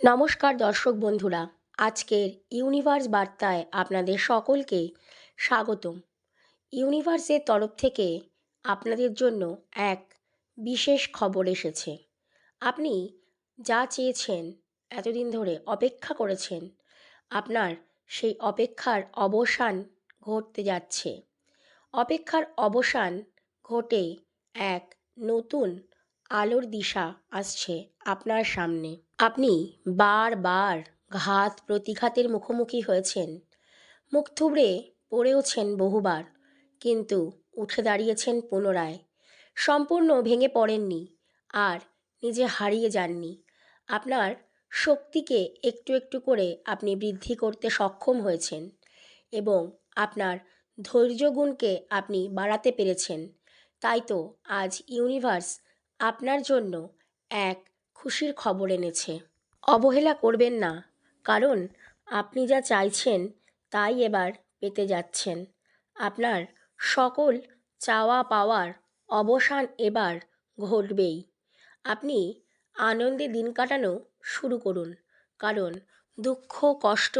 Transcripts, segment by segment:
নমস্কার দর্শক বন্ধুরা, আজকের ইউনিভার্স বার্তায় আপনাদের সকলকে স্বাগতম। ইউনিভার্সের তরফ থেকে আপনাদের জন্য এক বিশেষ খবর এসেছে। আপনি যা চেয়েছেন, এতদিন ধরে অপেক্ষা করেছেন, আপনার সেই অপেক্ষার অবসান ঘটতে যাচ্ছে। অপেক্ষার অবসান ঘটে এক নতুন আলোর দিশা আসছে আপনার সামনে। আপনি বারবার ঘাত প্রতিঘাতের মুখোমুখি হয়েছেন। মুখ থুবড়ে পড়েওছেন বহুবার, কিন্তু উঠে দাঁড়িয়েছেন পুনরায়। সম্পূর্ণ ভেঙে পড়েননি আর নিজে হারিয়ে যাননি। আপনার শক্তিকে একটু একটু করে আপনি বৃদ্ধি করতে সক্ষম হয়েছেন এবং আপনার ধৈর্যগুণকে আপনি বাড়াতে পেরেছেন। তাই তো আজ ইউনিভার্স আপনার জন্য এক খুশির খবর এনেছে। অবহেলা করবেন না, কারণ আপনি যা চাইছেন তাই এবার পেতে যাচ্ছেন। আপনার সকল চাওয়া পাওয়ার অবসান এবার ঘটবেই। আপনি আনন্দে দিন কাটানো শুরু করুন, কারণ দুঃখ, কষ্ট,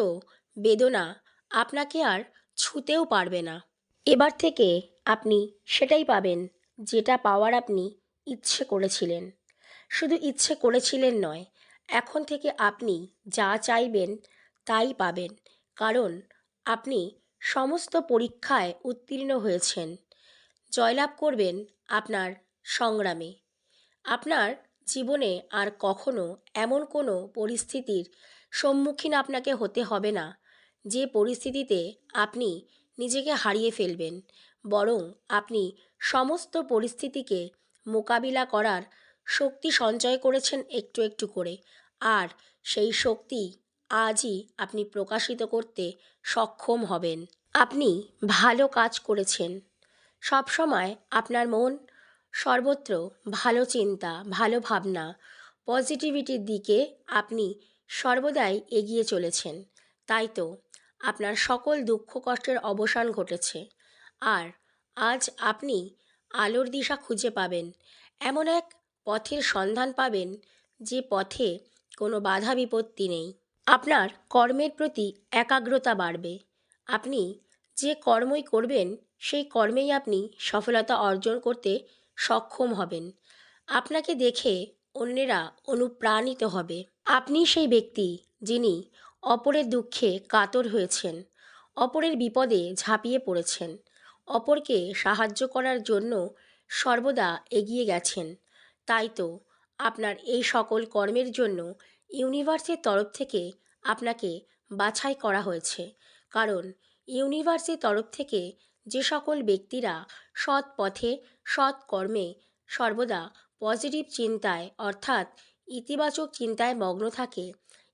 বেদনা আপনাকে আর ছুতেও পারবে না। এবার থেকে আপনি সেটাই পাবেন, যেটা পাওয়ার আপনি ইচ্ছে করেছিলেন। শুধু ইচ্ছে করেছিলেন নয়, এখন থেকে আপনি যা চাইবেন তাই পাবেন। কারণ আপনি সমস্ত পরীক্ষায় উত্তীর্ণ হয়েছেন। জয়লাভ করবেন আপনার সংগ্রামে। আপনার জীবনে আর কখনো এমন কোনো পরিস্থিতির সম্মুখীন আপনাকে হতে হবে না, যে পরিস্থিতিতে আপনি নিজেকে হারিয়ে ফেলবেন। বরং আপনি সমস্ত পরিস্থিতিকে মোকাবিলা করার শক্তি সঞ্চয় করেছেন একটু একটু করে। আর সেই শক্তি আজই আপনি প্রকাশিত করতে সক্ষম হবেন। আপনি ভালো কাজ করেছেন। সবসময় আপনার মন সর্বত্র ভালো চিন্তা, ভালো ভাবনা, পজিটিভিটির দিকে আপনি সর্বদাই এগিয়ে চলেছেন। তাই তো আপনার সকল দুঃখ কষ্টের অবসান ঘটেছে। আর আজ আপনি আলোর দিশা খুঁজে পাবেন। এমন এক পথের সন্ধান পাবেন যে পথে কোনো বাধা বিপত্তি নেই। আপনার কর্মের প্রতি একাগ্রতা বাড়বে। আপনি যে কর্মই করবেন, সেই কর্মেই আপনি সফলতা অর্জন করতে সক্ষম হবেন। আপনাকে দেখে অন্যেরা অনুপ্রাণিত হবে। আপনি সেই ব্যক্তি যিনি অপরের দুঃখে কাতর হয়েছেন, অপরের বিপদে ঝাঁপিয়ে পড়েছেন, অপরকে সাহায্য করার জন্য সর্বদা এগিয়ে গেছেন। তাই তো আপনার এই সকল কর্মের জন্য ইউনিভার্সের তরফ থেকে আপনাকে বাছাই করা হয়েছে। কারণ ইউনিভার্সের তরফ থেকে যে সকল ব্যক্তিরা সৎ পথে, সৎ কর্মে সর্বদা পজিটিভ চিন্তায় অর্থাৎ ইতিবাচক চিন্তায় মগ্ন থাকে,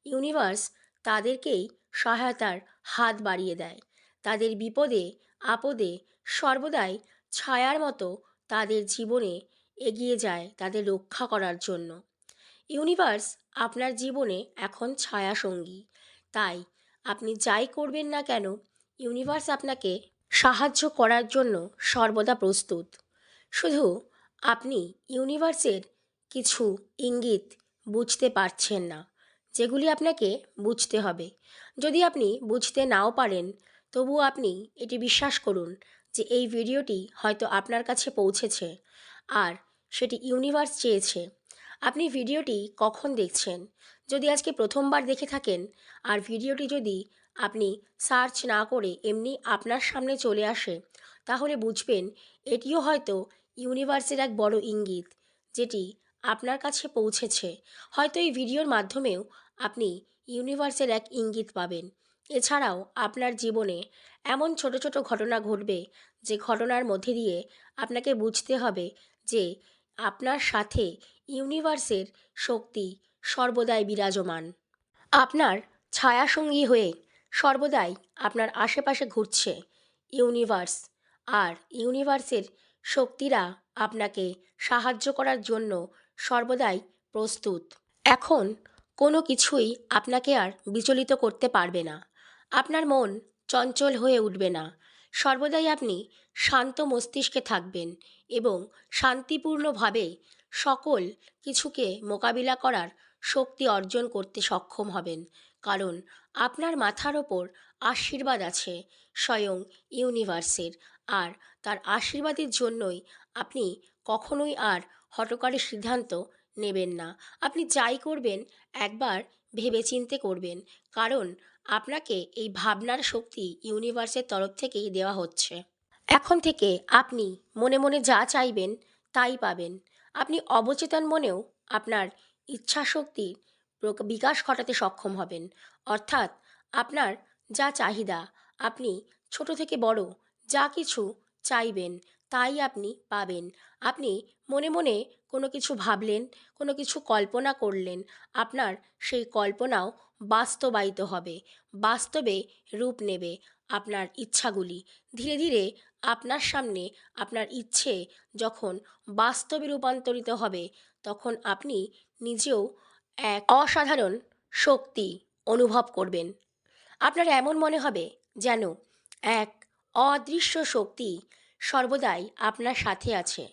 ইউনিভার্স তাদেরকেই সহায়তার হাত বাড়িয়ে দেয়। তাদের বিপদে, আপদে সর্বদাই ছায়ার মতো তাদের জীবনে এগিয়ে যায় তাদের রক্ষা করার জন্য। ইউনিভার্স আপনার জীবনে এখন ছায়া সঙ্গী তাই আপনি যাই করবেন না কেন, ইউনিভার্স আপনাকে সাহায্য করার জন্য সর্বদা প্রস্তুত। শুধু আপনি ইউনিভার্সের কিছু ইঙ্গিত বুঝতে পারছেন না, যেগুলি আপনাকে বুঝতে হবে। যদি আপনি বুঝতে নাও পারেন, তবুও আপনি এটি বিশ্বাস করুন যে এই ভিডিওটি হয়তো আপনার কাছে পৌঁছেছে। আর সেটি ইউনিভার্স চেয়েছে। আপনি ভিডিওটি কখন দেখছেন? যদি আজকে প্রথমবার দেখে থাকেন, আর ভিডিওটি যদি আপনি সার্চ না করে এমনি আপনার সামনে চলে আসে, তাহলে বুঝবেন এটিও হয়তো ইউনিভার্সের এক বড় ইঙ্গিত, যেটি আপনার কাছে পৌঁছেছে। হয়তো এই ভিডিওর মাধ্যমেও আপনি ইউনিভার্সের এক ইঙ্গিত পাবেন। এছাড়াও আপনার জীবনে এমন ছোট ছোট ঘটনা ঘটবে, যে ঘটনার মধ্যে দিয়ে আপনাকে বুঝতে হবে যে আপনার সাথে ইউনিভার্সের শক্তি সর্বদাই বিরাজমান। আপনার ছায়াসঙ্গী হয়ে সর্বদাই আপনার আশেপাশে ঘুরছে ইউনিভার্স, আর ইউনিভার্সের শক্তিরা আপনাকে সাহায্য করার জন্য সর্বদাই প্রস্তুত। এখন কোনো কিছুই আপনাকে আর বিচলিত করতে পারবে না। আপনার মন চঞ্চল হয়ে উঠবে না। সর্বদাই আপনি শান্ত মস্তিষ্কে থাকবেন এবং শান্তিপূর্ণভাবে সকল কিছুকে মোকাবিলা করার শক্তি অর্জন করতে সক্ষম হবেন। কারণ আপনার মাথার ওপর আশীর্বাদ আছে স্বয়ং ইউনিভার্সের। আর তার আশীর্বাদের জন্যই আপনি কখনোই আর হটকারী সিদ্ধান্ত নেবেন না। আপনি যাই করবেন, একবার ভেবেচিন্তে করবেন। কারণ আপনাকে এই ভাবনার শক্তি ইউনিভার্সের তরফ থেকেই দেওয়া হচ্ছে। এখন থেকে আপনি মনে মনে যা চাইবেন তাই পাবেন। আপনি অবচেতন মনেও আপনার ইচ্ছাশক্তির প্রক- বিকাশ ঘটাতে সক্ষম হবেন। অর্থাৎ আপনার যা চাহিদা, আপনি ছোট থেকে বড় যা কিছু চাইবেন তাই আপনি পাবেন। আপনি মনে মনে কোনো কিছু ভাবলেন, কোনো কিছু কল্পনা করলেন, আপনার সেই কল্পনাও বাস্তবায়িত হবে। বাস্তবে রূপ নেবে আপনার ইচ্ছাগুলি। ধীরে ধীরে আপনার সামনে আপনার ইচ্ছে যখন বাস্তবে রূপান্তরিত হবে, তখন আপনি নিজেও এক অসাধারণ শক্তি অনুভব করবেন। আপনার এমন মনে হবে যেন এক অদৃশ্য শক্তি সর্বদাই আপনার সাথে আছে।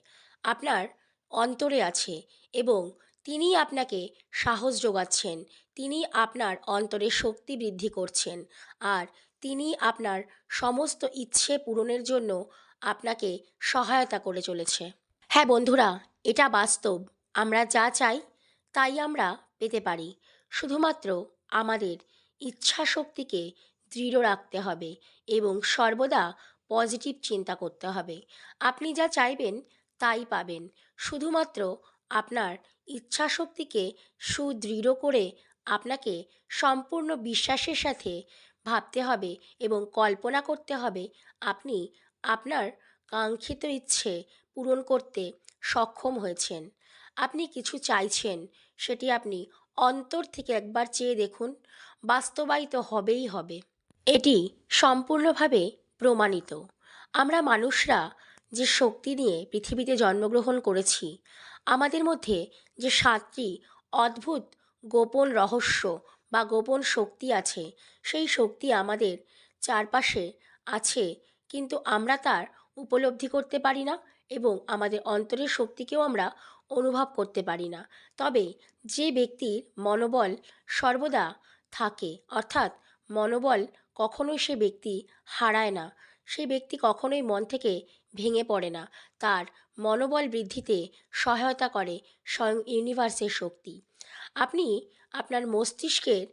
আপনার অন্তরে আছে এবং তিনি আপনাকে সাহস যোগাচ্ছেন। তিনি আপনার অন্তরে শক্তি বৃদ্ধি করছেন। আর তিনি আপনার সমস্ত ইচ্ছে পূরণের জন্য আপনাকে সহায়তা করে চলেছে। হ্যাঁ বন্ধুরা, এটা বাস্তব। আমরা যা চাই, তাই আমরা পেতে পারি। শুধুমাত্র আমাদের ইচ্ছা শক্তিকে দৃঢ় রাখতে হবে এবং সর্বদা পজিটিভ চিন্তা করতে হবে। আপনি যা চাইবেন, তাই পাবেন। শুধুমাত্র আপনার ইচ্ছাশক্তিকে সুদৃঢ় করে আপনাকে সম্পূর্ণ বিশ্বাসের সাথে ভাবতে হবে এবং কল্পনা করতে হবে আপনি আপনার কাঙ্ক্ষিত ইচ্ছে পূরণ করতে সক্ষম হয়েছেন। আপনি কিছু চাইছেন, সেটি আপনি অন্তর থেকে একবার চেয়ে দেখুন, বাস্তবায়িত হবেই হবে। এটি সম্পূর্ণভাবে প্রমাণিত। আমরা মানুষরা যে শক্তি নিয়ে পৃথিবীতে জন্মগ্রহণ করেছি, আমাদের মধ্যে যে সাতটি অদ্ভুত গোপন রহস্য বা গোপন শক্তি আছে, সেই শক্তি আমাদের চারপাশে আছে, কিন্তু আমরা তার উপলব্ধি করতে পারি না এবং আমাদের অন্তরের শক্তিকেও আমরা অনুভব করতে পারি না। তবে যে ব্যক্তির মনোবল সর্বদা থাকে, অর্থাৎ মনোবল কখনোই সে ব্যক্তি হারায় না, সে ব্যক্তি কখনোই মন থেকে ভেঙে পড়ে না। তার মনোবল বৃদ্ধিতে সহায়তা করে স্বয়ং ইউনিভার্সের শক্তি। আপনি আপনার মস্তিষ্কের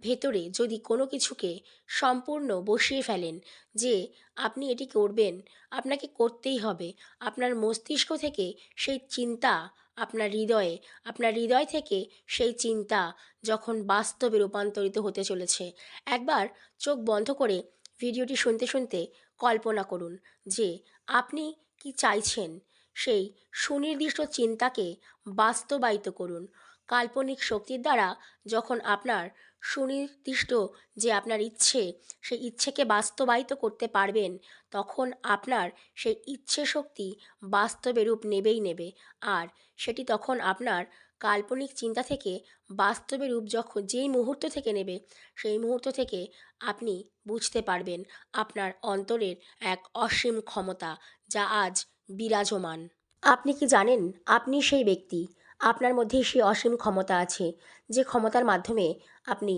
ভেতরে যদি কোনো কিছুকে সম্পূর্ণ বসিয়ে ফেলেন যে আপনি এটি করবেন, আপনাকে করতেই হবে। আপনার মস্তিষ্ক থেকে সেই চিন্তা আপনার হৃদয়ে, আপনার হৃদয় থেকে সেই চিন্তা যখন বাস্তবে রূপান্তরিত হতে চলেছে। একবার চোখ বন্ধ করে ভিডিওটি শুনতে শুনতে কল্পনা করুন যে আপনি কি চাইছেন। সেই সুনির্দিষ্ট চিন্তাকে বাস্তবায়িত করুন। কাল্পনিক শক্তির দ্বারা যখন আপনার সুনির্দিষ্ট যে আপনার ইচ্ছে, সেই ইচ্ছেকে বাস্তবায়িত করতে পারবেন, তখন আপনার সেই ইচ্ছে শক্তি বাস্তবে রূপ নেবেই নেবে। আর সেটি তখন আপনার কাল্পনিক চিন্তা থেকে বাস্তবে রূপ যখন যেই মুহূর্ত থেকে নেবে, সেই মুহূর্ত থেকে আপনি বুঝতে পারবেন আপনার অন্তরের এক অসীম ক্ষমতা যা আজ বিরাজমান। আপনি কি জানেন, আপনি সেই ব্যক্তি, আপনার মধ্যে সেই অসীম ক্ষমতা আছে, যে ক্ষমতার মাধ্যমে আপনি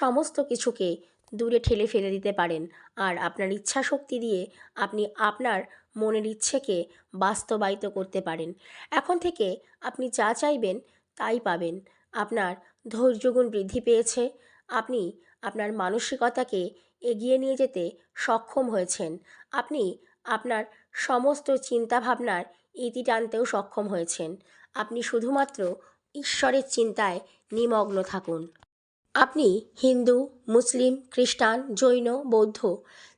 সমস্ত কিছুকে দূরে ঠেলে ফেলে দিতে পারেন আর আপনার ইচ্ছা শক্তি দিয়ে আপনি আপনার মনের ইচ্ছেকে বাস্তবায়িত করতে পারেন। এখন থেকে আপনি যা চাইবেন তাই পাবেন। আপনার ধৈর্যগুণ বৃদ্ধি পেয়েছে। আপনি আপনার মানসিকতাকে এগিয়ে নিয়ে যেতে সক্ষম হয়েছেন। আপনি আপনার সমস্ত চিন্তাভাবনার ইতি টানতেও সক্ষম হয়েছেন। আপনি শুধুমাত্র ঈশ্বরের চিন্তায় নিমগ্ন থাকুন। আপনি হিন্দু, মুসলিম, খ্রিস্টান, জৈন, বৌদ্ধ,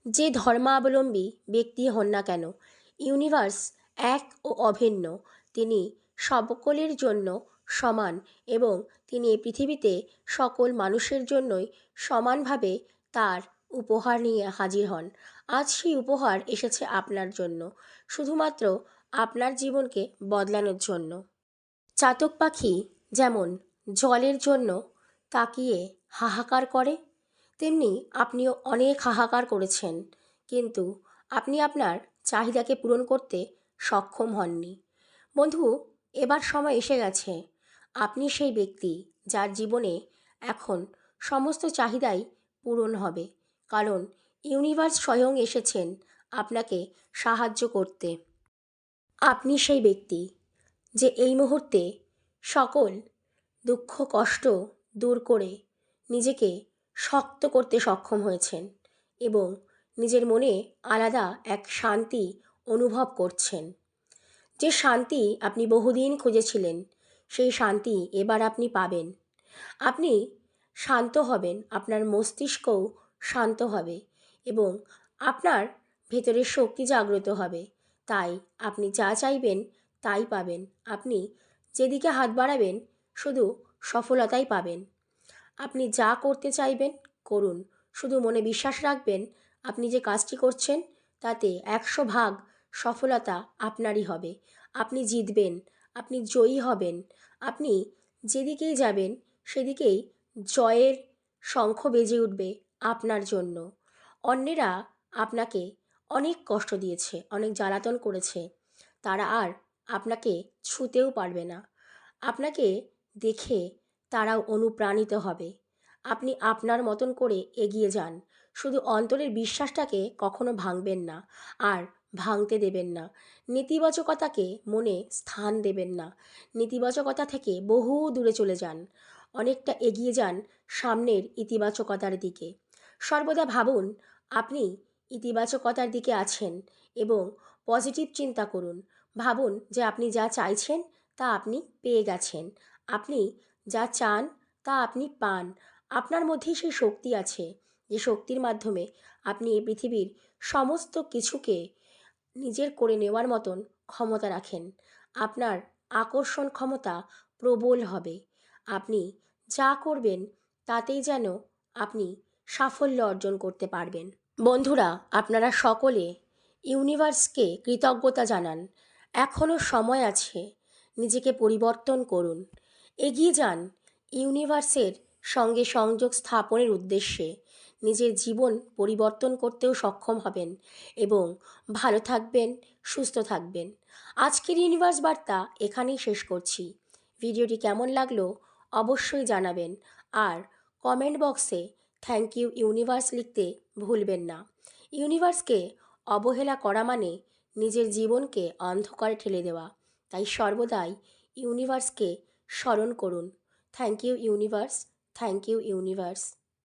যে ধর্মাবলম্বী ব্যক্তি হন না কেন, ইউনিভার্স এক ও অভিন্ন। তিনি সকলের জন্য সমান এবং তিনি এই পৃথিবীতে সকল মানুষের জন্যই সমানভাবে তার উপহার নিয়ে হাজির হন। আজ সেই উপহার এসেছে আপনার জন্য, শুধুমাত্র আপনার জীবনকে বদলানোর জন্য। চাতক পাখি যেমন জলের জন্য তাকিয়ে হাহাকার করে, তেমনি আপনিও অনেক হাহাকার করেছেন, কিন্তু আপনি আপনার চাহিদাকে পূরণ করতে সক্ষম হননি। বন্ধু, এবার সময় এসে গেছে। আপনি সেই ব্যক্তি যার জীবনে এখন সমস্ত চাহিদাই পূরণ হবে। কারণ ইউনিভার্স স্বয়ং এসেছেন আপনাকে সাহায্য করতে। আপনি সেই ব্যক্তি যে এই মুহূর্তে সকল দুঃখ, কষ্ট দূর করে নিজেকে শক্ত করতে সক্ষম হয়েছেন এবং নিজের মনে আলাদা এক শান্তি অনুভব করছেন। যে শান্তি আপনি বহুদিন খুঁজেছিলেন সেই শান্তি এবার আপনি পাবেন। আপনি শান্ত হবেন, আপনার মস্তিষ্কও শান্ত হবে এবং আপনার ভেতরের শক্তি জাগ্রত হবে। তাই আপনি যা চাইবেন তাই পাবেন। আপনি যেদিকে হাত বাড়াবেন, শুধু সফলতাই পাবেন। আপনি যা করতে চাইবেন, করুন। শুধু মনে বিশ্বাস রাখবেন, আপনি যে কাজটি করছেন, তাতে একশো ভাগ সফলতা আপনারই হবে। আপনি জিতবেন। আপনি জয়ী হবেন। আপনি যেদিকেই যাবেন, সেদিকেই জয়ের শঙ্খ বেজে উঠবে আপনার জন্য। অন্যেরা আপনাকে অনেক কষ্ট দিয়েছে, অনেক জ্বালাতন করেছে। তারা আর আপনাকে ছুতেও পারবে না। আপনাকে দেখে তারাও অনুপ্রাণিত হবে। আপনি আপনার মতন করে এগিয়ে যান। শুধু অন্তরের বিশ্বাসটাকে কখনো ভাঙবেন না। আর ভাঙতে দেবেন না। নেতিবাচকতাকে মনে স্থান দেবেন না। নেতিবাচকতা থেকে বহু দূরে চলে যান। অনেকটা এগিয়ে যান সামনের ইতিবাচকতার দিকে। সর্বদা ভাবুন, আপনি ইতিবাচকতার দিকে আছেন এবং পজিটিভ চিন্তা করুন। ভাবুন যে আপনি যা চাইছেন, তা আপনি পেয়ে গেছেন। আপনি যা চান, তা আপনি পান। আপনার মধ্যেই সেই শক্তি আছে। যে শক্তির মাধ্যমে আপনি এই পৃথিবীর সমস্ত কিছুকে নিজের করে নেওয়ার মতন ক্ষমতা রাখেন। আপনার আকর্ষণ ক্ষমতা প্রবল হবে। আপনি যা করবেন তাতেই যেন আপনি সাফল্য অর্জন করতে পারবেন। বন্ধুরা, আপনারা সকলে ইউনিভার্সকে কৃতজ্ঞতা জানান। এখনও সময় আছে, নিজেকে পরিবর্তন করুন। এগিয়ে যান ইউনিভার্সের সঙ্গে সংযোগ স্থাপনের উদ্দেশ্যে। নিজের জীবন পরিবর্তন করতেও সক্ষম হবেন এবং ভালো থাকবেন, সুস্থ থাকবেন। আজকের ইউনিভার্স বার্তা এখানেই শেষ করছি। ভিডিওটি কেমন লাগল অবশ্যই জানাবেন আর কমেন্ট বক্সে থ্যাংক ইউ ইউনিভার্স লিখতে ভুলবেন না। ইউনিভার্সকে অবহেলা করা মানে নিজের জীবনকে অন্ধকারে ঠেলে দেওয়া। তাই সর্বদাই ইউনিভার্সকে স্মরণ করুন। Thank you universe, thank you universe.